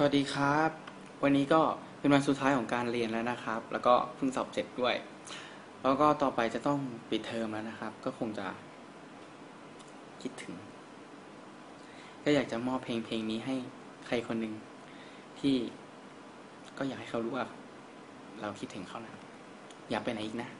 สวัสดีครับ วันนี้ก็เป็นวันสุดท้ายของการเรียนแล้วนะครับ แล้วก็เพิ่งสอบเสร็จด้วย แล้วก็ต่อไปจะต้องปิดเทอมแล้วนะครับ ก็คงจะ คิดถึง ก็อยากจะมอบเพลงเพลงนี้ให้ใครคนหนึ่งที่ก็อยากให้เขารู้ว่า เราคิดถึงเขานะอย่าไปไหนอีกนะ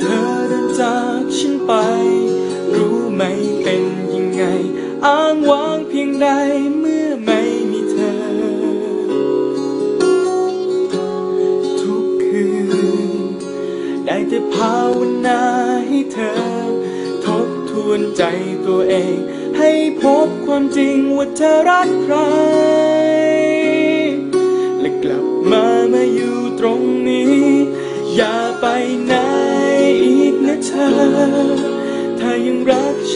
เธอเดินจากฉันไป รู้ไหมเป็นยังไง อ้างว้างเพียงใดเมื่อไม่มีเธอ ทุกคืน ได้แต่ภาวนาให้เธอ ทบทวนใจตัวเอง ให้พบความจริงว่าเธอรักใคร และกลับมามาอยู่ตรงนี้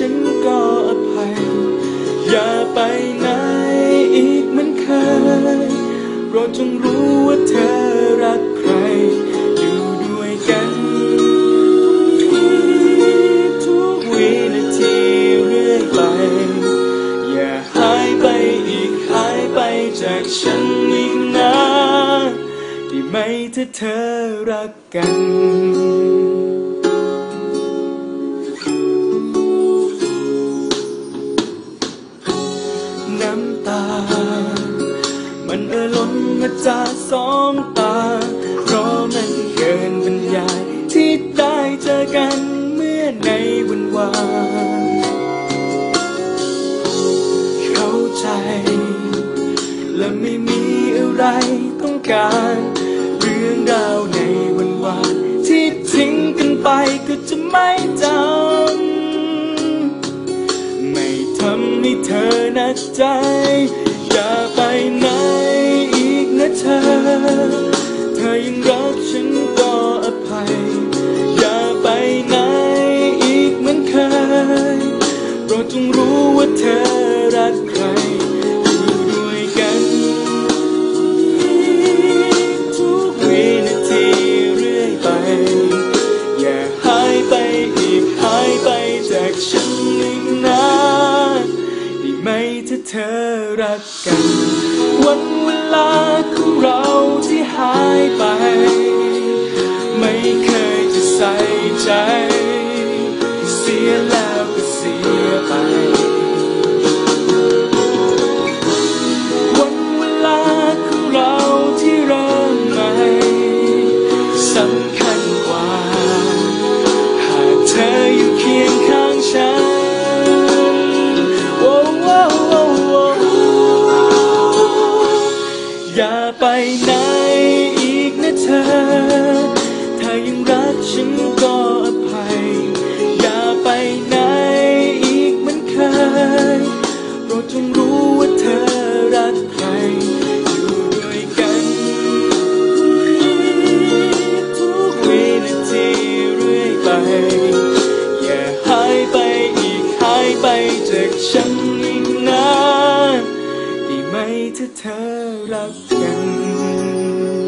ฉันก็อภัย อย่าไปไหนอีกเหมือนเคยโปรดจงรู้ว่าเธอรักใคร อยู่ด้วยกันทุกวินาทีเรื่อยไป อย่าหายไปอีกหายไปจากฉันอีกนะได้ไหมถ้าเธอรักกัน ตา มันเอ่อล้นมาจากสองตา เพราะมันเกินบรรยายที่ได้เจอกันเมื่อในวันวานเข้าใจ และไม่มีอะไรต้องการ เรื่องราว อ รักกัน วันเวลาของเราที่หายไป ไม่เคยจะใส่ใจ เสียแล้ว ไปไหนอีกนะเธอ ถ้ายังรักฉันก็อภัย อย่าไปไหนอีกเหมือนเคยโปรดจงรู้ว่าเธอรักใคร อยู่ด้วยกันทุกวินาทีเรื่อยไป อย่าหายไปอีกหายไปจากฉัน ถ้าเธอรักกัน